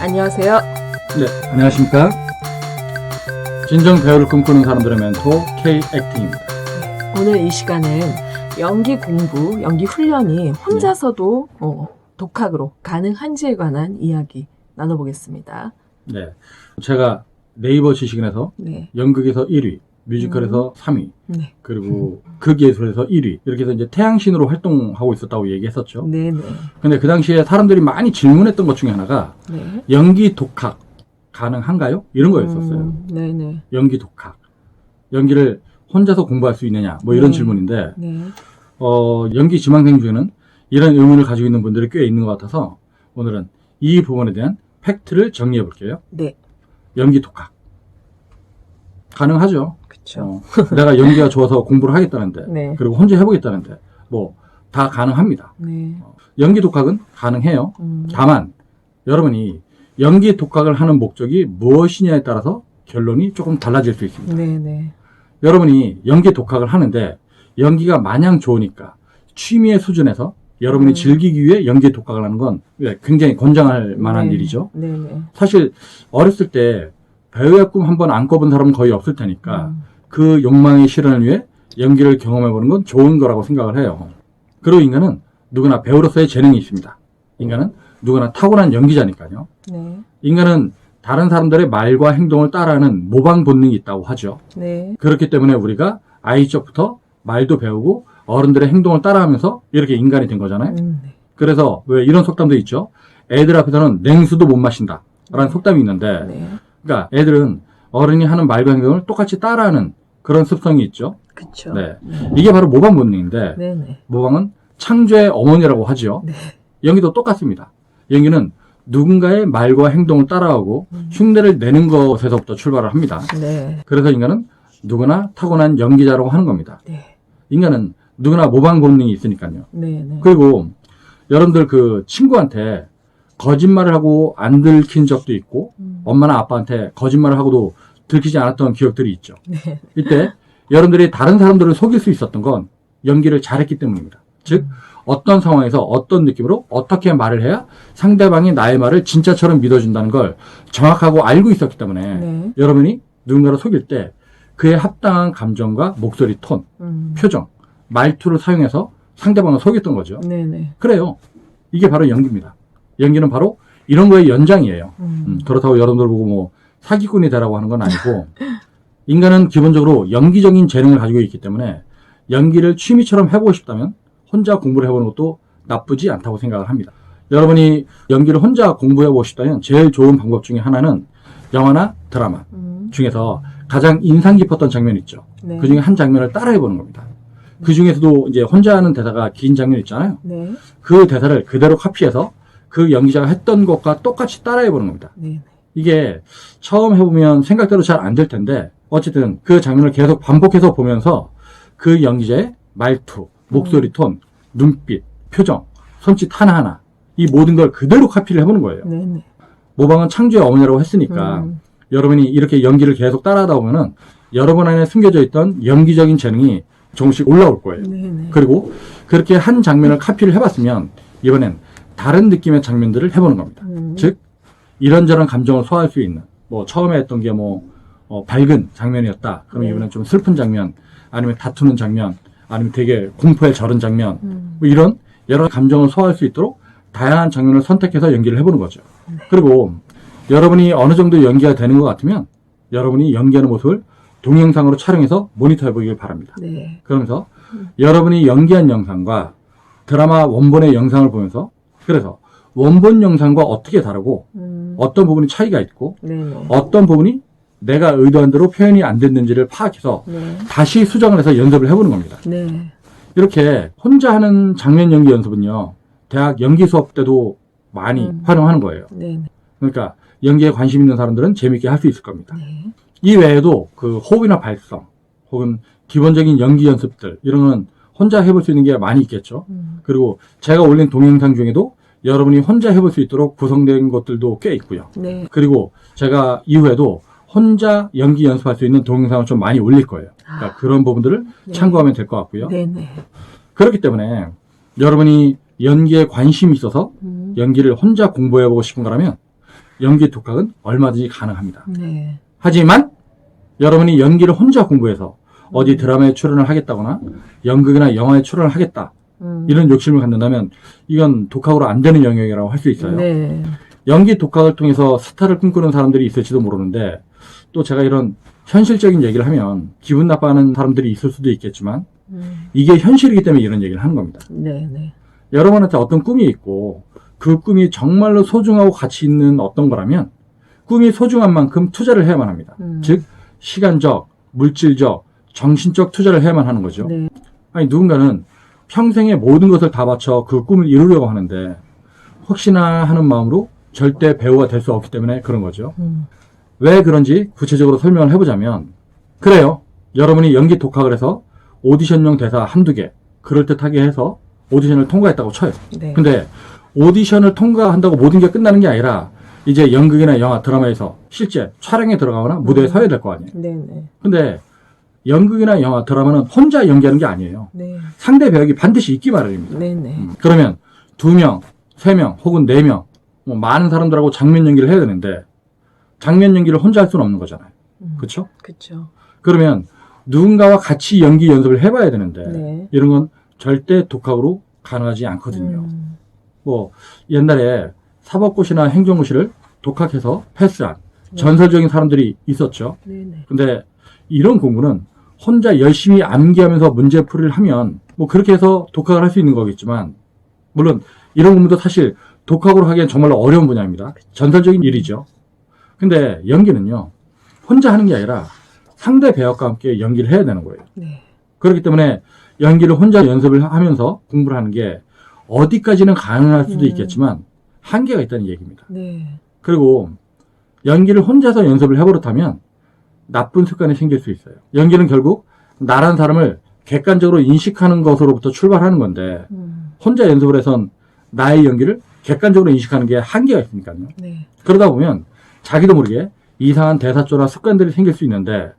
안녕하세요. 네, 안녕하십니까. 진정 배우를 꿈꾸는 사람들의 멘토 K-액팅입니다. 오늘 이 시간은 연기 공부, 연기 훈련이 혼자서도 어, 독학으로 가능한지에 관한 이야기 나눠보겠습니다. 네, 제가 네이버 지식인에서 네, 연극에서 1위, 뮤지컬에서 3위, 네, 그리고 극예술에서 1위 이렇게 해서 이제 태양신으로 활동하고 있었다고 얘기했었죠. 네, 네, 근데 그 당시에 사람들이 많이 질문했던 것 중에 하나가 네. 연기 독학 가능한가요? 이런 거였었어요. 음, 네, 네, 연기 독학. 연기를 혼자서 공부할 수 있느냐? 뭐 이런 네. 질문인데 네, 어, 연기 지망생 중에는 이런 의문을 가지고 있는 분들이 꽤 있는 것 같아서 오늘은 이 부분에 대한 팩트를 정리해 볼게요. 네, 연기 독학. 가능하죠. 그렇죠. 어, 내가 연기가 좋아서 공부를 하겠다는데, 네, 그리고 혼자 해보겠다는데, 뭐, 다 가능합니다. 네, 연기 독학은 가능해요. 음, 다만, 여러분이 연기 독학을 하는 목적이 무엇이냐에 따라서 결론이 조금 달라질 수 있습니다. 네, 네, 여러분이 연기 독학을 하는데 연기가 마냥 좋으니까 취미의 수준에서 여러분이 음. 즐기기 위해 연기 독학을 하는 건 굉장히 권장할 만한 네. 일이죠. 네, 네. 사실 어렸을 때 배우의 꿈 한번 안 꿔본 사람은 거의 없을 테니까 음, 그 욕망의 실현을 위해 연기를 경험해보는 건 좋은 거라고 생각을 해요. 그리고 인간은 누구나 배우로서의 재능이 있습니다. 인간은 누구나 타고난 연기자니까요. 네, 인간은 다른 사람들의 말과 행동을 따라하는 모방 본능이 있다고 하죠. 네, 그렇기 때문에 우리가 아이 적부터 말도 배우고 어른들의 행동을 따라하면서 이렇게 인간이 된 거잖아요. 음, 네, 그래서 왜 이런 속담도 있죠. 애들 앞에서는 냉수도 못 마신다. 라는 속담이 있는데, 네, 그러니까 애들은 어른이 하는 말과 행동을 똑같이 따라하는 그런 습성이 있죠. 그렇죠. 네. 이게 바로 모방 본능인데, 네, 네, 모방은 창조의 어머니라고 하죠. 네, 연기도 똑같습니다. 연기는 누군가의 말과 행동을 따라하고 음. 흉내를 내는 것에서부터 출발을 합니다. 네, 그래서 인간은 누구나 타고난 연기자라고 하는 겁니다. 네, 인간은 누구나 모방 본능이 있으니까요. 네, 네, 그리고 여러분들 그 친구한테 거짓말을 하고 안 들킨 적도 있고 음, 엄마나 아빠한테 거짓말을 하고도 들키지 않았던 기억들이 있죠. 네, 이때 여러분들이 다른 사람들을 속일 수 있었던 건 연기를 잘했기 때문입니다. 즉 어떤 상황에서 어떤 느낌으로 어떻게 말을 해야 상대방이 나의 말을 진짜처럼 믿어준다는 걸 정확하고 알고 있었기 때문에 네, 여러분이 누군가를 속일 때 그에 합당한 감정과 목소리 톤, 음, 표정, 말투를 사용해서 상대방을 속였던 거죠. 네, 네, 그래요. 이게 바로 연기입니다. 연기는 바로 이런 거의 연장이에요. 음, 음, 그렇다고 여러분들 보고 뭐 사기꾼이 되라고 하는 건 아니고 인간은 기본적으로 연기적인 재능을 가지고 있기 때문에 연기를 취미처럼 해보고 싶다면 혼자 공부를 해보는 것도 나쁘지 않다고 생각을 합니다. 여러분이 연기를 혼자 공부해보고 싶다면 제일 좋은 방법 중에 하나는 영화나 드라마 음, 중에서 가장 인상 깊었던 장면 있죠. 네, 그 중에 한 장면을 따라해보는 겁니다. 그 중에서도 이제 혼자 하는 대사가 긴 장면 있잖아요. 네, 그 대사를 그대로 카피해서 그 연기자가 했던 것과 똑같이 따라해 보는 겁니다. 네, 이게 처음 해보면 생각대로 잘 안 될 텐데 어쨌든 그 장면을 계속 반복해서 보면서 그 연기자의 말투, 목소리 톤, 눈빛, 표정, 손짓 하나하나 이 모든 걸 그대로 카피를 해보는 거예요. 네, 네. 모방은 창조의 어머니라고 했으니까 음, 여러분이 이렇게 연기를 계속 따라하다 보면은 여러분 안에 숨겨져 있던 연기적인 재능이 조금씩 올라올 거예요. 네, 네. 그리고 그렇게 한 장면을 카피를 해봤으면 이번엔 다른 느낌의 장면들을 해보는 겁니다. 음, 즉 이런저런 감정을 소화할 수 있는 뭐 처음에 했던 게뭐 밝은 장면이었다. 그럼 네. 이번엔 좀 슬픈 장면, 아니면 다투는 장면, 아니면 되게 공포에 절은 장면, 음, 뭐 이런 여러 감정을 소화할 수 있도록 다양한 장면을 선택해서 연기를 해보는 거죠. 네. 그리고 여러분이 어느 정도 연기가 되는 것 같으면 여러분이 연기하는 모습을 동영상으로 촬영해서 모니터해 보길 바랍니다. 네, 그러면서 여러분이 연기한 영상과 드라마 원본의 영상을 보면서 그래서 원본 영상과 어떻게 다르고 음, 어떤 부분이 차이가 있고 네, 네, 어떤 부분이 내가 의도한 대로 표현이 안 됐는지를 파악해서 네, 다시 수정을 해서 연습을 해보는 겁니다. 네, 이렇게 혼자 하는 장면 연기 연습은요, 대학 연기 수업 때도 많이 음. 활용하는 거예요. 네, 그러니까 연기에 관심 있는 사람들은 재밌게 할 수 있을 겁니다. 네, 이 외에도 그 호흡이나 발성 혹은 기본적인 연기 연습들 이런 거는 혼자 해볼 수 있는 게 많이 있겠죠. 음, 그리고 제가 올린 동영상 중에도 여러분이 혼자 해볼 수 있도록 구성된 것들도 꽤 있고요. 네, 그리고 제가 이후에도 혼자 연기 연습할 수 있는 동영상을 좀 많이 올릴 거예요. 그러니까 그런 부분들을 네. 참고하면 될 것 같고요. 네, 네, 그렇기 때문에 여러분이 연기에 관심이 있어서 음, 연기를 혼자 공부해보고 싶은 거라면 연기 독학은 얼마든지 가능합니다. 네. 하지만 여러분이 연기를 혼자 공부해서 어디 음. 드라마에 출연을 하겠다거나 연극이나 영화에 출연을 하겠다 음. 이런 욕심을 갖는다면 이건 독학으로 안 되는 영역이라고 할 수 있어요. 네. 연기 독학을 통해서 스타를 꿈꾸는 사람들이 있을지도 모르는데 또 제가 이런 현실적인 얘기를 하면 기분 나빠하는 사람들이 있을 수도 있겠지만 음. 이게 현실이기 때문에 이런 얘기를 하는 겁니다. 네, 네. 여러분한테 어떤 꿈이 있고 그 꿈이 정말로 소중하고 가치 있는 어떤 거라면 꿈이 소중한 만큼 투자를 해야만 합니다. 음. 즉 시간적, 물질적, 정신적 투자를 해야만 하는 거죠. 네. 아니 누군가는 평생의 모든 것을 다 바쳐 그 꿈을 이루려고 하는데 혹시나 하는 마음으로 절대 배우가 될 수 없기 때문에 그런 거죠. 음. 왜 그런지 구체적으로 설명을 해보자면 그래요. 여러분이 연기 독학을 해서 오디션용 대사 한두 개 그럴듯하게 해서 오디션을 통과했다고 쳐요. 네. 근데 오디션을 통과한다고 모든 게 끝나는 게 아니라 이제 연극이나 영화, 드라마에서 실제 촬영에 들어가거나 무대에 음. 서야 될 거 아니에요. 네, 네. 근데 연극이나 영화, 드라마는 혼자 연기하는 게 아니에요. 네. 상대 배역이 반드시 있기 마련입니다. 네, 네. 음, 그러면 두 명, 세 명, 혹은 네 명, 뭐 많은 사람들하고 장면 연기를 해야 되는데 장면 연기를 혼자 할 수는 없는 거잖아요. 음. 그렇죠? 그쵸. 그러면 누군가와 같이 연기 연습을 해봐야 되는데 네. 이런 건 절대 독학으로 가능하지 않거든요. 음. 뭐 옛날에 사법고시나 행정고시를 독학해서 패스한 네. 전설적인 사람들이 있었죠. 네, 네. 근데 이런 공부는 혼자 열심히 암기하면서 문제풀이를 하면 뭐 그렇게 해서 독학을 할 수 있는 거겠지만 물론 이런 공부도 사실 독학으로 하기엔 정말로 어려운 분야입니다. 전설적인 일이죠. 근데 연기는요. 혼자 하는 게 아니라 상대 배역과 함께 연기를 해야 되는 거예요. 네. 그렇기 때문에 연기를 혼자 연습을 하면서 공부를 하는 게 어디까지는 가능할 수도 음. 있겠지만 한계가 있다는 얘기입니다. 네. 그리고 연기를 혼자서 연습을 해버릇하면 나쁜 습관이 생길 수 있어요. 연기는 결국 나란 사람을 객관적으로 인식하는 것으로부터 출발하는 건데 음. 혼자 연습을 해선 나의 연기를 객관적으로 인식하는 게 한계가 있으니까요. 네. 그러다 보면 자기도 모르게 이상한 대사조나 습관들이 생길 수 있는데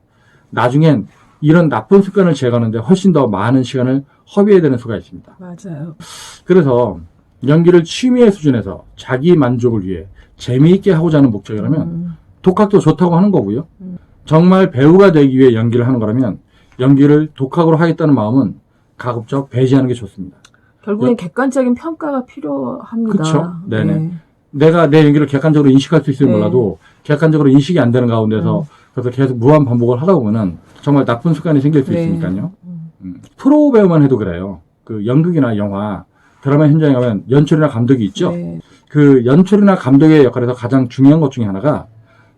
나중엔 이런 나쁜 습관을 제거하는데 훨씬 더 많은 시간을 허비해야 되는 수가 있습니다. 맞아요. 그래서 연기를 취미의 수준에서 자기 만족을 위해 재미있게 하고자 하는 목적이라면 음. 독학도 좋다고 하는 거고요. 음. 정말 배우가 되기 위해 연기를 하는 거라면 연기를 독학으로 하겠다는 마음은 가급적 배제하는 게 좋습니다. 결국엔 객관적인 평가가 필요합니다. 그쵸. 네네. 네. 내가 내 연기를 객관적으로 인식할 수 있으면 네. 몰라도 객관적으로 인식이 안 되는 가운데서 음. 그래서 계속 무한 반복을 하다 보면은 정말 나쁜 습관이 생길 수 네. 있으니까요. 음. 음. 프로 배우만 해도 그래요. 그 연극이나 영화, 드라마 현장에 가면 연출이나 감독이 있죠. 네. 그 연출이나 감독의 역할에서 가장 중요한 것 중에 하나가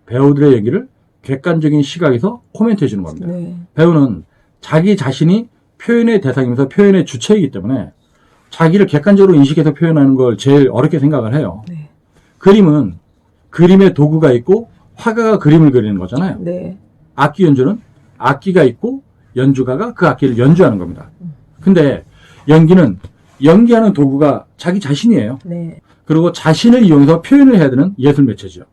배우들의 얘기를 객관적인 시각에서 코멘트해 주는 겁니다. 네. 배우는 자기 자신이 표현의 대상이면서 표현의 주체이기 때문에 자기를 객관적으로 인식해서 표현하는 걸 제일 어렵게 생각을 해요. 네. 그림은 그림의 도구가 있고 화가가 그림을 그리는 거잖아요. 네. 악기 연주는 악기가 있고 연주가가 그 악기를 연주하는 겁니다. 근데 연기는 연기하는 도구가 자기 자신이에요. 네. 그리고 자신을 이용해서 표현을 해야 되는 예술 매체죠.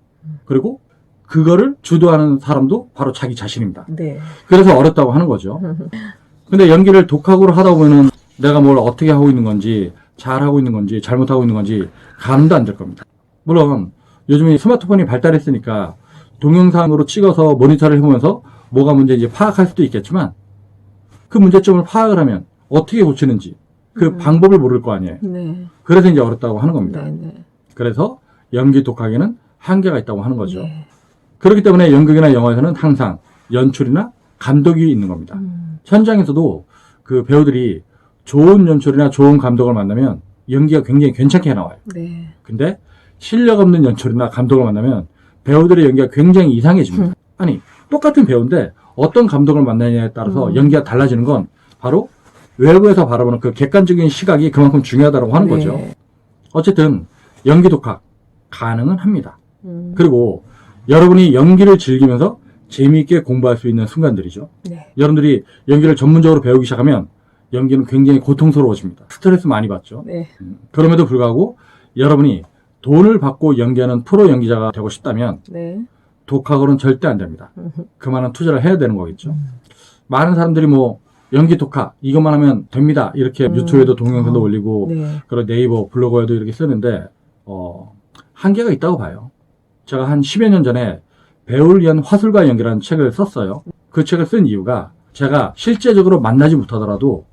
그리고 그거를 주도하는 사람도 바로 자기 자신입니다. 네. 그래서 어렵다고 하는 거죠. 근데 연기를 독학으로 하다 보면은 내가 뭘 어떻게 하고 있는 건지, 잘하고 있는 건지, 잘못하고 있는 건지 감도 안 될 겁니다. 물론 요즘에 스마트폰이 발달했으니까 동영상으로 찍어서 모니터를 해보면서 뭐가 문제인지 파악할 수도 있겠지만 그 문제점을 파악을 하면 어떻게 고치는지 그 음. 방법을 모를 거 아니에요. 네. 그래서 이제 어렵다고 하는 겁니다. 네. 네. 그래서 연기 독학에는 한계가 있다고 하는 거죠. 네. 그렇기 때문에 연극이나 영화에서는 항상 연출이나 감독이 있는 겁니다. 음. 현장에서도 그 배우들이 좋은 연출이나 좋은 감독을 만나면 연기가 굉장히 괜찮게 나와요. 네. 근데 실력 없는 연출이나 감독을 만나면 배우들의 연기가 굉장히 이상해집니다. 아니, 똑같은 배우인데 어떤 감독을 만나냐에 따라서 음. 연기가 달라지는 건 바로 외부에서 바라보는 그 객관적인 시각이 그만큼 중요하다고 하는 네. 거죠. 어쨌든 연기 독학 가능은 합니다. 음. 그리고 여러분이 연기를 즐기면서 재미있게 공부할 수 있는 순간들이죠. 네. 여러분들이 연기를 전문적으로 배우기 시작하면 연기는 굉장히 고통스러워집니다. 스트레스 많이 받죠. 네. 음, 그럼에도 불구하고 여러분이 돈을 받고 연기하는 프로 연기자가 되고 싶다면 네. 독학으로는 절대 안 됩니다. 음. 그만한 투자를 해야 되는 거겠죠. 많은 사람들이 뭐 연기 독학 이것만 하면 됩니다. 이렇게 음. 유튜브에도 동영상도 어. 올리고 네. 그리고 네이버 블로그에도 이렇게 쓰는데 어, 한계가 있다고 봐요. 제가 한 10여 년 전에 배우를 위한 화술과 연기라는 책을 썼어요. 그 책을 쓴 이유가 제가 실제적으로 만나지 못하더라도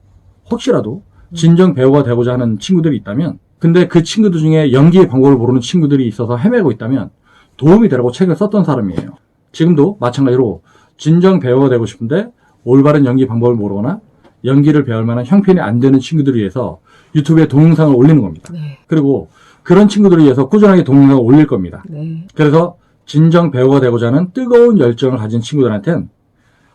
혹시라도 진정 배우가 되고자 하는 친구들이 있다면 근데 그 친구들 중에 연기의 방법을 모르는 친구들이 있어서 헤매고 있다면 도움이 되라고 책을 썼던 사람이에요. 지금도 마찬가지로 진정 배우가 되고 싶은데 올바른 연기 방법을 모르거나 연기를 배울 만한 형편이 안 되는 친구들을 위해서 유튜브에 동영상을 올리는 겁니다. 네. 그리고 그런 친구들을 위해서 꾸준하게 동영상을 올릴 겁니다. 네. 그래서 진정 배우가 되고자 하는 뜨거운 열정을 가진 친구들한텐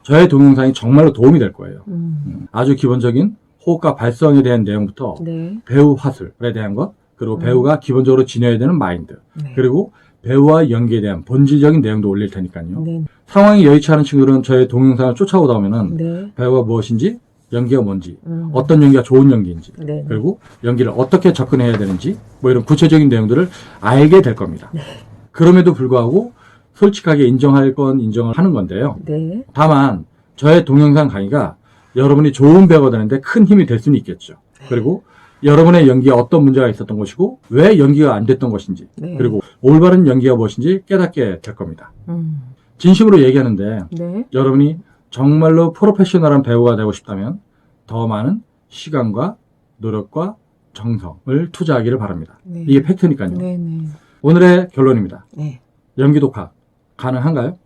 저의 동영상이 정말로 도움이 될 거예요. 음. 아주 기본적인 호흡과 발성에 대한 내용부터 네. 배우 화술에 대한 것, 그리고 음. 배우가 기본적으로 지녀야 되는 마인드, 네. 그리고 배우와 연기에 대한 본질적인 내용도 올릴 테니까요. 네. 상황이 여의치 않은 친구들은 저의 동영상을 쫓아오다 보면은 네. 배우가 무엇인지, 연기가 뭔지, 음. 어떤 연기가 좋은 연기인지, 네. 그리고 연기를 어떻게 접근해야 되는지 뭐 이런 구체적인 내용들을 알게 될 겁니다. 네. 그럼에도 불구하고 솔직하게 인정할 건 인정을 하는 건데요. 네. 다만 저의 동영상 강의가 여러분이 좋은 배우가 되는데 큰 힘이 될 수는 있겠죠. 그리고 여러분의 연기에 어떤 문제가 있었던 것이고 왜 연기가 안 됐던 것인지 네. 그리고 올바른 연기가 무엇인지 깨닫게 될 겁니다. 음. 진심으로 얘기하는데 네. 여러분이 정말로 프로페셔널한 배우가 되고 싶다면 더 많은 시간과 노력과 정성을 투자하기를 바랍니다. 네. 이게 팩트니까요. 네. 네. 오늘의 결론입니다. 네. 연기 독학 가능한가요?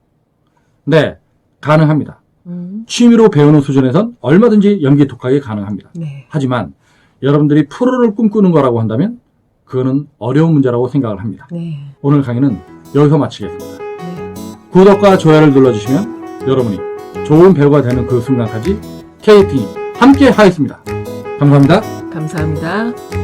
네, 가능합니다. 음. 취미로 배우는 수준에선 얼마든지 연기 독학이 가능합니다. 네. 하지만 여러분들이 프로를 꿈꾸는 거라고 한다면 그거는 어려운 문제라고 생각을 합니다. 네. 오늘 강의는 여기서 마치겠습니다. 네. 구독과 좋아요를 눌러주시면 여러분이 좋은 배우가 되는 그 순간까지 KT 함께 하겠습니다. 감사합니다. 감사합니다.